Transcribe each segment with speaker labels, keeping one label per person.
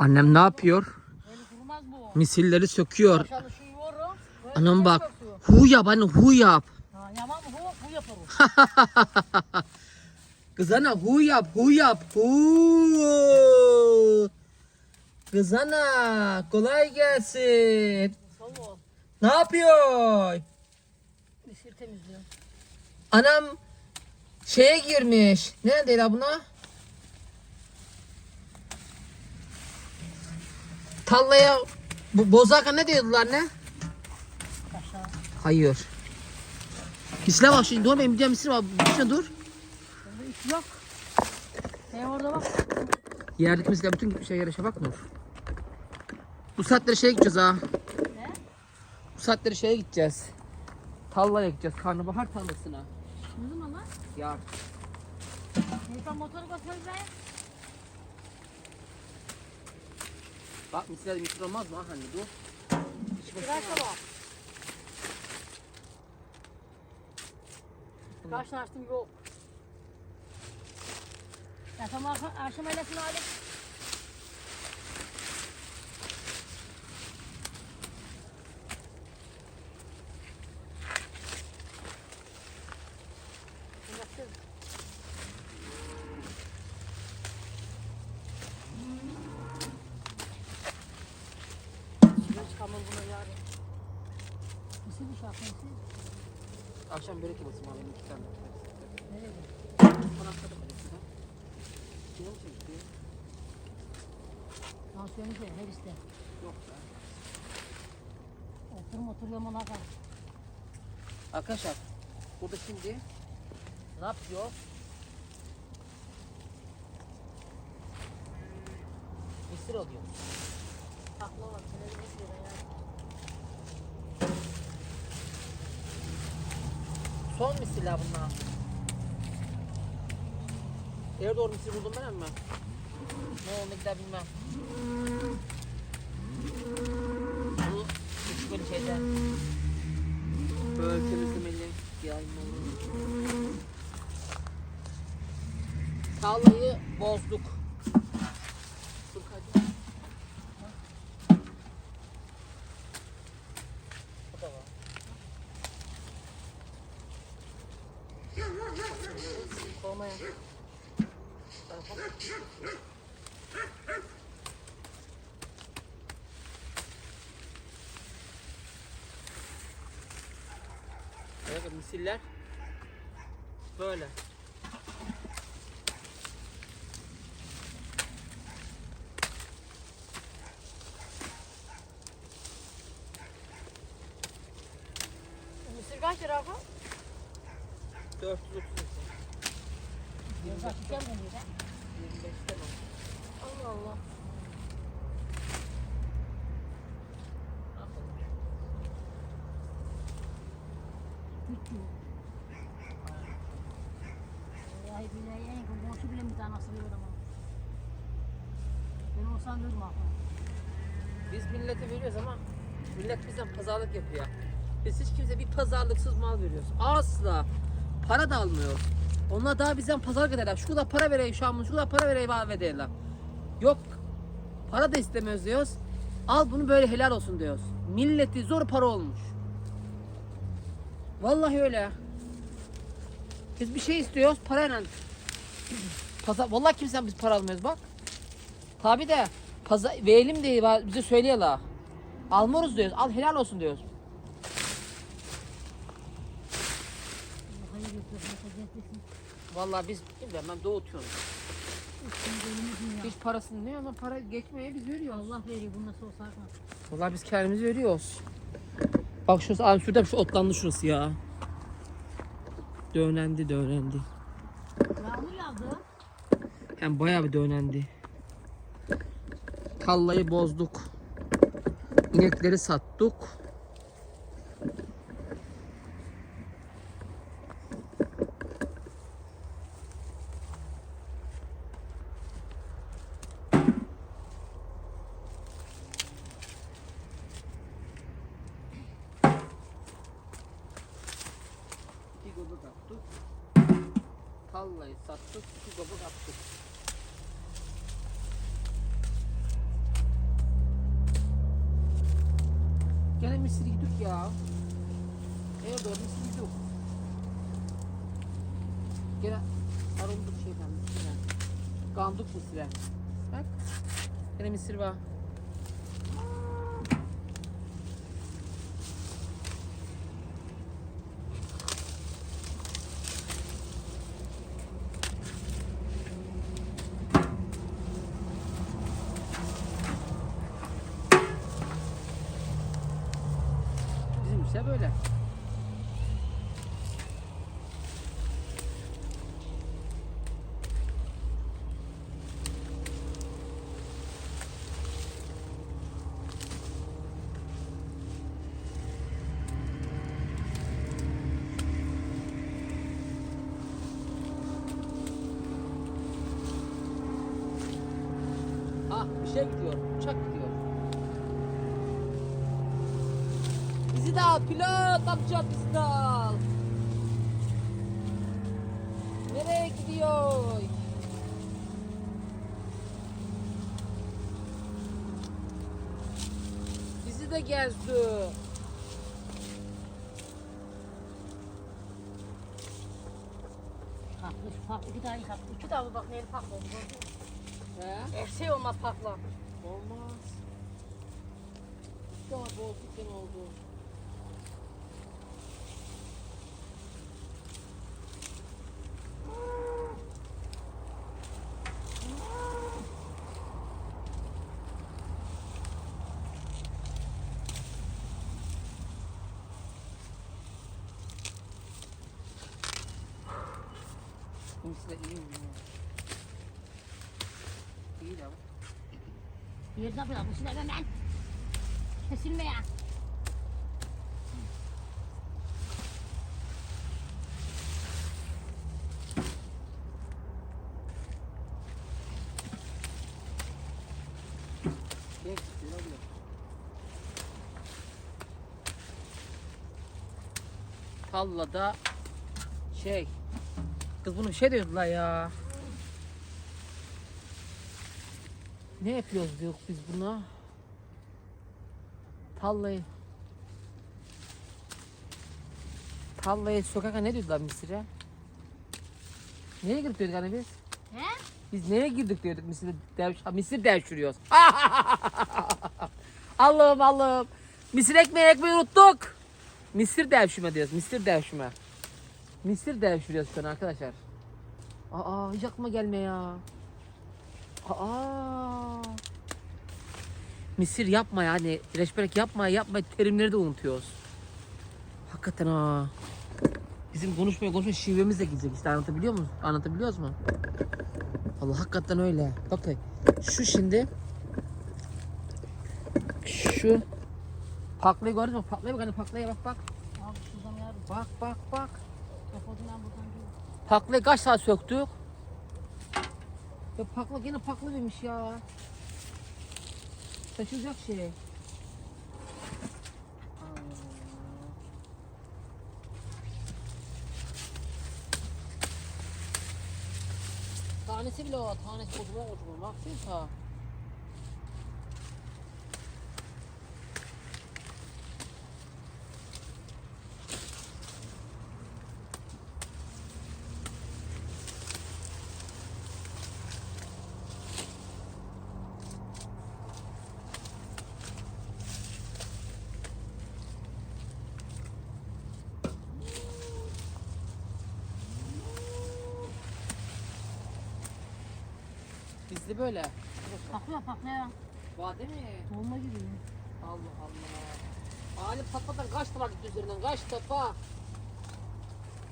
Speaker 1: Annem ne yapıyor? Misilleri söküyor. Anam bak. Hu yap anne hu yap.
Speaker 2: Ha, yaman bu, bu yaparım.
Speaker 1: Kız ana hu yap hu yap hu. Kız ana kolay gelsin. Ne yapıyor?
Speaker 2: Misir temizliyorum.
Speaker 1: Anam şeye girmiş. Neredeydi la buna? Tallaya bu bozaka ne diyordular ne? Hayır. Misile bak şimdi dur benim bir var. Bir şey dur.
Speaker 2: Yok. Ne orada bak.
Speaker 1: Yerdeki misile bütün şey bak Nur. Bu saatleri şeye gideceğiz ha.
Speaker 2: Ne?
Speaker 1: Bu saatleri şeye gideceğiz. Tallaya gideceğiz. Karnabahar tarlasına.
Speaker 2: Ne zaman lan?
Speaker 1: Ya
Speaker 2: Neyse motoru götür be.
Speaker 1: Bak misile misir olmaz mı ha hani
Speaker 2: Biraz
Speaker 1: ver.
Speaker 2: da bak. Karşılaştım yok. Ya tamam akşam ailesini alayım. Çıkamam buna yarın. Nasıl bir şarkı nasıl?
Speaker 1: Akşam börek yapasım abi iki tane.
Speaker 2: Nereye bu?
Speaker 1: Konakladım öylesine. Kime mi çekti?
Speaker 2: Tansiyonu şey, her iste.
Speaker 1: Yok be.
Speaker 2: Oturum oturuyorum ona kadar.
Speaker 1: Arkadaşlar burada şimdi ne yapıyor? Mısır alıyor.
Speaker 2: Aklı var, sinirli bir şey
Speaker 1: Son mısırlar bunlar. Eğer doğru mısır buldum ben ama. Ne oldu gider bilmem. Bu küçük böyle şeyde. Böyle temizlemeli yaymalı. Tarlayı bozduk. Dur hadi. Bu da var.
Speaker 2: Kovmaya.
Speaker 1: Evet misiller böyle.
Speaker 2: Mısır kaç lira bu?
Speaker 1: 430
Speaker 2: Kaç şişe mi oluyor be?
Speaker 1: 25'ten o.
Speaker 2: Allah Allah. Vallahi billahi en komşu bile bir tane asılıyor ama. Ben olsam aklıma.
Speaker 1: Biz millete veriyoruz ama millet bizden pazarlık yapıyor. Biz hiç kimse bir pazarlıksız mal veriyoruz. Asla. Para da almıyoruz. Onlar daha bizden pazarlık ederler. Şu kadar para vereyim şu an, şu kadar para vereyim abi derler. Yok. Para da istemiyoruz diyoruz. Al bunu böyle helal olsun diyoruz. Milleti zor para olmuş. Vallahi öyle. Biz bir şey istiyoruz parayla. Pazar, vallahi kimseden biz para almıyoruz bak. Tabi de pazar, verelim diye bize söylüyorlar. Almıyoruz diyoruz. Al helal olsun diyoruz.
Speaker 2: Hayır yok yok. Getirsin.
Speaker 1: Vallahi biz bilmiyorum ben doğutuyorum. Hiç parasını ne ama para geçmeye biz veriyoruz.
Speaker 2: Allah veriyor bu nasıl olsa akma.
Speaker 1: Vallahi biz kendimiz veriyoruz. Bak şurası abi şurada şu otlandı şurası ya. Dönendi dönendi.
Speaker 2: Yağmur yağdı.
Speaker 1: Hem bayağı bir dönendi. Tallayı bozduk. İnekleri sattık. Vallahi sattık, iki kabuk attık. Gene misir gidiyor ya. Eve doğru misir gidiyor. Gene arıldık şeyden misirden. Gandık misire. Bak. Gene misir var. Pilot amca bizi de al. Nereye gidiyor? Bizi de gezdi.
Speaker 2: Haklı, haklı. İki tane haklı. İki tane bak neyle haklı oldu.
Speaker 1: He?
Speaker 2: Her şey olmaz haklı.
Speaker 1: Olmaz. Daha bozduk ne oldu? De iyi mi? İyi de.
Speaker 2: Bu size hemen. Kesilme ya.
Speaker 1: Tallada şey kız bunu bir şey diyordular ya. Ne yapıyoruz diyor biz buna? Tallayı Tallayı sokaka ne diyordular Mısır'a? Nereye girdik diyorduk hani biz?
Speaker 2: He?
Speaker 1: Biz nereye girdik diyorduk Mısır devş Mısır devşiriyoruz. Allah'ım Allah'ım. Mısır ekmeği ekmeği unuttuk. Mısır devşirme diyoruz. Mısır devşirme. Mısır devşiriyoruz şu an arkadaşlar. Aa hiç aklıma gelme ya. Aa. Mısır yapma yani. Reçberek yapma yapma terimleri de unutuyoruz. Hakikaten ha. Bizim konuşmaya konuşmaya şivemiz de gidecek işte anlatabiliyor musun? Anlatabiliyoruz mu? Allah hakikaten öyle. Bakın şu şimdi şu paklayı gördün mü? Paklaya bak hani paklaya bak bak.
Speaker 2: Abi.
Speaker 1: Bak bak bak.
Speaker 2: Yapalım ben buradan değil.
Speaker 1: Paklayı kaç saat söktük? Ya pakla gene pakla demiş ya. Taşınacak şey. Tanesi bile o, tanesi kocaman kocaman. Baksana. Bizde böyle.
Speaker 2: Paklıyor.
Speaker 1: Var değil mi?
Speaker 2: Dolma gibi.
Speaker 1: Allah Allah. Halim patladan kaç defa gitti üzerinden kaç defa.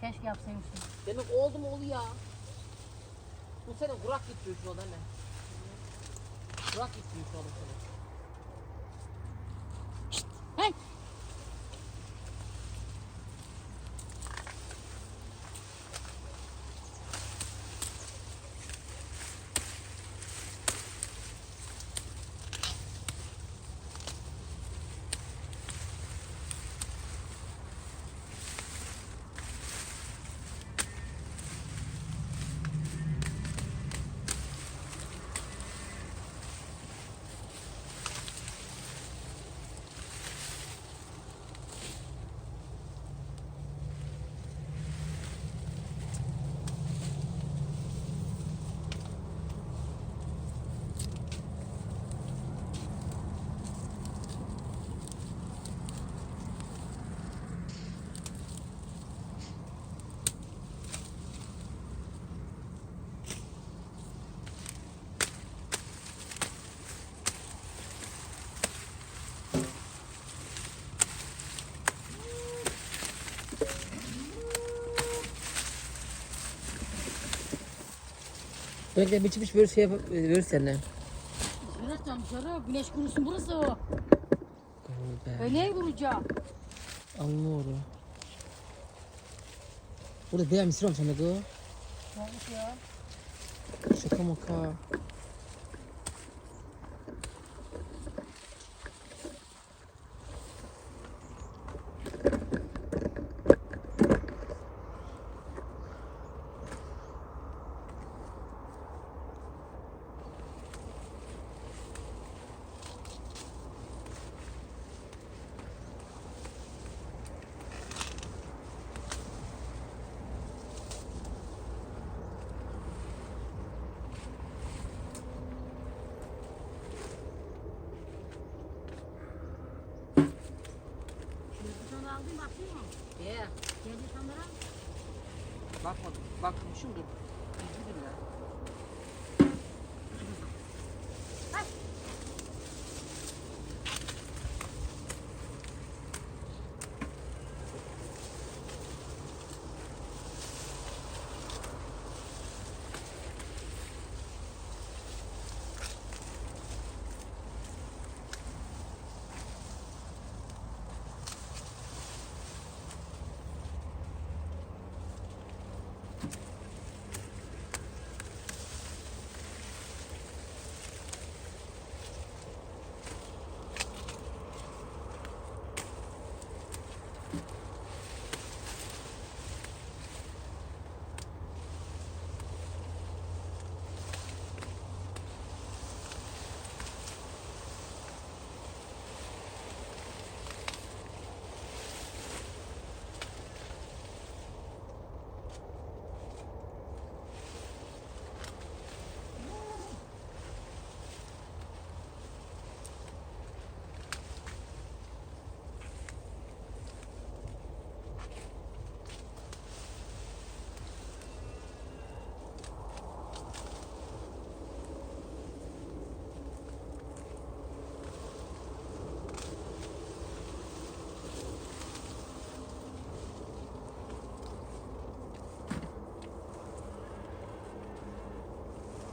Speaker 2: Keşke yapsaymışsın.
Speaker 1: Demek oldu mu oluyor ya. Bu sene kurak gitti şu an hemen. Kurak gitti şu an bu sene. Böyle biçip biçip böyle şey yapıp verir seninle.
Speaker 2: Tam dışarı. Güneş kurusun burası o. Ben neye vuracağım?
Speaker 1: Anlıyorum. Burada bayağı misir olmuş kız.
Speaker 2: Ne olmuş ya?
Speaker 1: Şaka maka.
Speaker 2: Şimdi sonra aldın bakayım mı?
Speaker 1: Ye.
Speaker 2: Geldi kamera.
Speaker 1: Bakmadım. Bakmışımdır. Üzüldüm ya.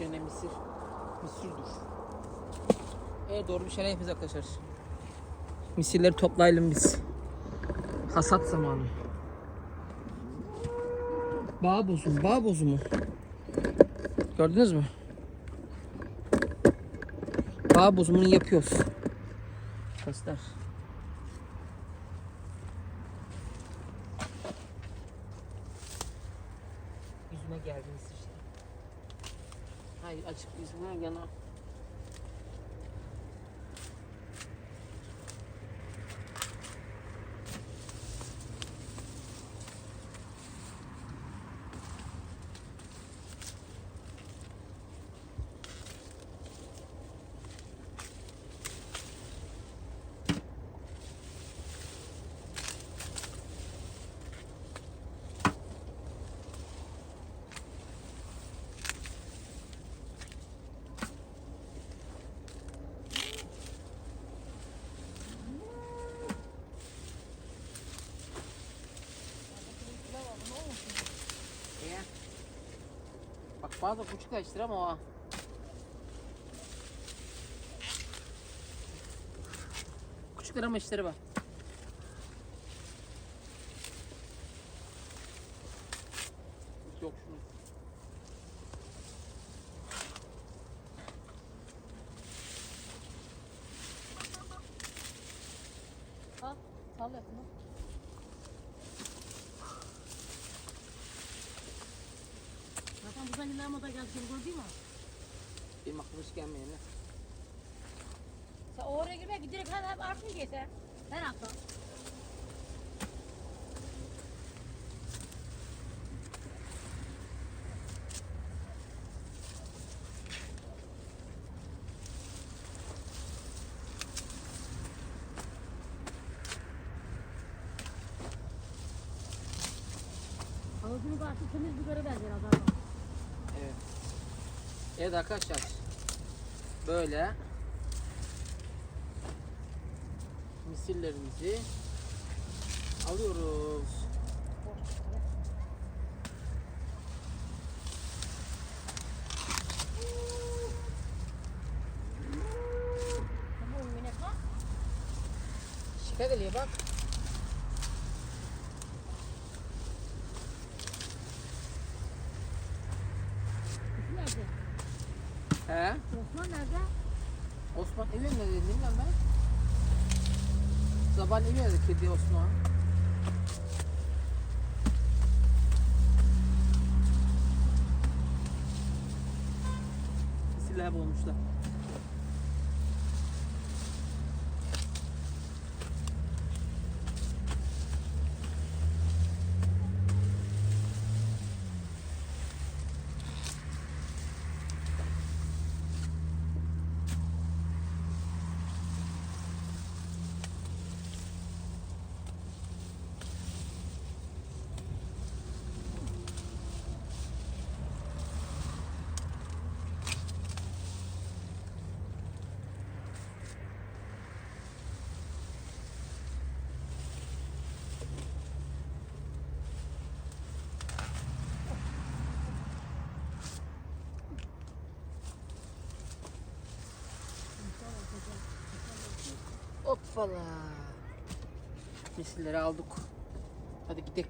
Speaker 1: Gene misir. Misirdir. Evet doğru bir şeyler yapacağız arkadaşlar. Misirleri toplayalım biz. Hasat zamanı. Bağ bozu, bağ bozu mu? Gördünüz mü? Bağ bozumunu yapıyoruz. Göster. Hayır açık yüzüme yana. İyi. Bak bazı küçük açtır ama o. Küçükler ama işleri var. Yok şunu.
Speaker 2: Al. Sal yapma. İlerlemede geldi. Gördün mü?
Speaker 1: Benim aklıma hiç gelmiyor ne?
Speaker 2: Sen oraya girmeye direkt hadi hep artık yeter. Her hafta. Havuzun karşı temiz bir göre benzer adam.
Speaker 1: Evet. Arkadaşlar. Böyle misirlerimizi alıyoruz. Tekrar geliyor bak.
Speaker 2: Nerede?
Speaker 1: He?
Speaker 2: Osman nerede?
Speaker 1: Osman evi ne dedi bilmiyorum ben. Sabah evi nerede kedi Osman? Silah bulmuşlar. Hoppala. Misilleri aldık. Hadi gidelim.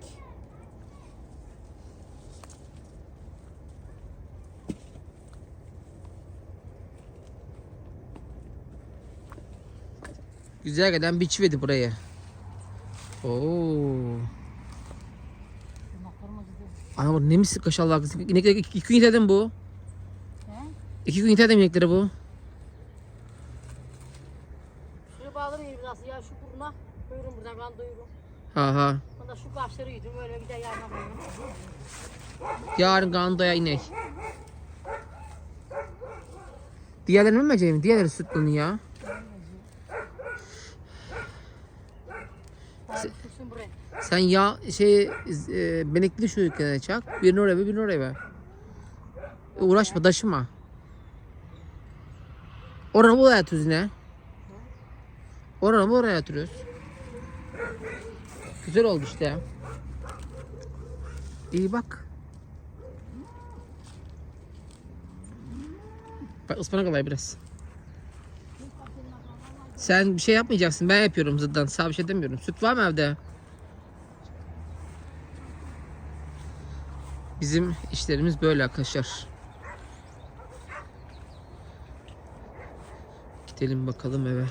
Speaker 1: Güzel gelen biçivedi burayı. Oo. Ana bu ne mislik kaşallah kız. İnekler iki, iki gün yeterdim bu.
Speaker 2: He?
Speaker 1: İki gün yeterdim inekleri bu.
Speaker 2: Suyu bağlarım biraz ya şu buruna. Buyurun buradan ben duyurum.
Speaker 1: Ha ha.
Speaker 2: Kaşları yedim öyle bir de yarına koyuyorum.
Speaker 1: Yarın Gando'ya inek. Diğerlerini mi vereceğim? Diğerleri sütlünü ya. Sen ya şey e, benekli şu ülkede çak. Birini oraya birini oraya ver. E, uğraşma, taşıma. Oranı buraya yatıyoruz yine. Oranı buraya yatırıyoruz. Güzel oldu işte. İyi bak. Bak ıspanak alay biraz. Sen bir şey yapmayacaksın. Ben yapıyorum zaten. Sağ bir şey demiyorum. Süt var mı evde? Bizim işlerimiz böyle arkadaşlar. Gidelim bakalım eve.